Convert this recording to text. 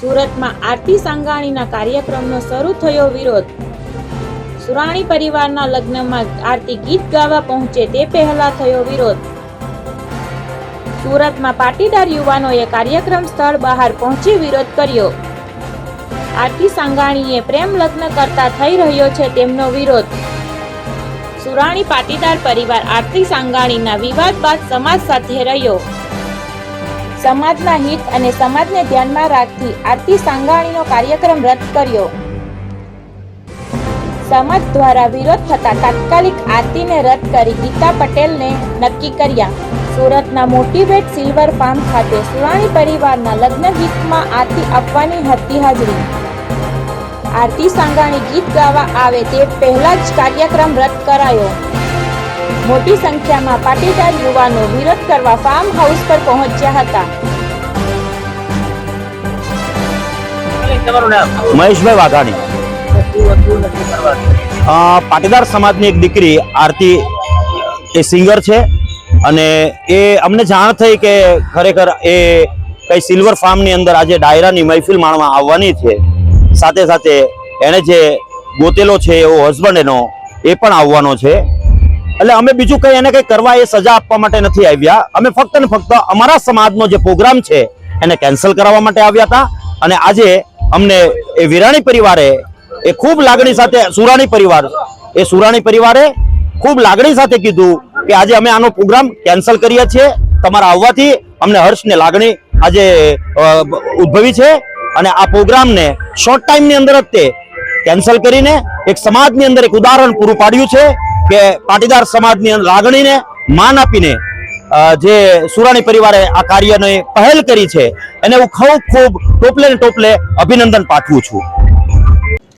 સુરતમાં આરતી સાંગાણીના કાર્યક્રમનો શરૂ થયો વિરોધ. સુરાણી પરિવારના લગ્નમાં આરતી ગીત ગાવા પહોંચે તે પહેલા થયો વિરોધ. સુરતમાં પાટીદાર યુવાનોએ કાર્યક્રમ સ્થળ બહાર પહોંચી વિરોધ કર્યો. આરતી સાંગાણીએ પ્રેમ લગ્ન કરતા થઈ રહ્યો છે તેમનો વિરોધ. સુરાણી પાટીદાર પરિવાર આરતી સાંગાણીના વિવાદ બાદ સમાજ સાથે રહ્યો. સમાજના હિત અને સમાજને ધ્યાનમાં રાખી આરતી સાંગાણીનો કાર્યક્રમ રદ કર્યો. સમાજ દ્વારા વિરોધ થતા તાત્કાલિક આરતીને રદ કરી ગીતા પટેલને નક્કી કર્યા. સુરતના મોટીવેટ સિલ્વર ફાર્મ ખાતે સુરાણી પરિવારના લગ્ન ગીતમાં આરતી આપવાની હતી હાજરી. આરતી સાંગાણી ગીત ગાવા આવે તે પહેલા જ કાર્યક્રમ રદ કરાયો. મોટી સંખ્યામાં પાટીદાર યુવાનો વિરોધ કરવા ફાર્મ હાઉસ પર પહોંચ્યા હતા. મહેશભાઈ વાઘાણી. પાટીદાર સમાજની એક દીકરી આરતી એ સિંગર છે અને એ અમને જાણ થઈ કે ખરેખર એ કઈ સિલ્વર ફાર્મની અંદર આજે ડાયરાની મહેફિલ માણવા આવવાની છે. સાથે સાથે એણે જે ગોતેલો છે એવો હસબન્ડ એનો એ પણ આવવાનો છે. એટલે અમે બીજું કઈ એને કઈ કરવા એ સજા આપવા માટે નથી આવ્યા. અમે ફક્ત ને ફક્ત અમારા સમાજનો જે પ્રોગ્રામ છે, એને કેન્સલ કરાવવા માટે આવ્યા હતા. અને આજે અમને એ વિરાણી પરિવારે એ ખૂબ લાગણી સાથે, સુરાણી પરિવાર, એ સુરાણી પરિવારે ખૂબ લાગણી સાથે કીધું કે આજે અમે આનો પ્રોગ્રામ કેન્સલ કરીએ છીએ. તમારા આવવાથી અમને હર્ષને લાગણી આજે ઉદ્ભવી છે. અને આ પ્રોગ્રામને શોર્ટ ટાઈમની અંદર જ તે કેન્સલ કરીને એક સમાજની અંદર એક ઉદાહરણ પૂરું પાડ્યું છે. કે પાટીદાર સમાજની લાગણીને માન આપીને જે સુરાણી પરિવારે આ કાર્યને પહેલ કરી છે, એને હું ખૂબ ખૂબ ટોપલે ને ટોપલે અભિનંદન પાઠવું છું.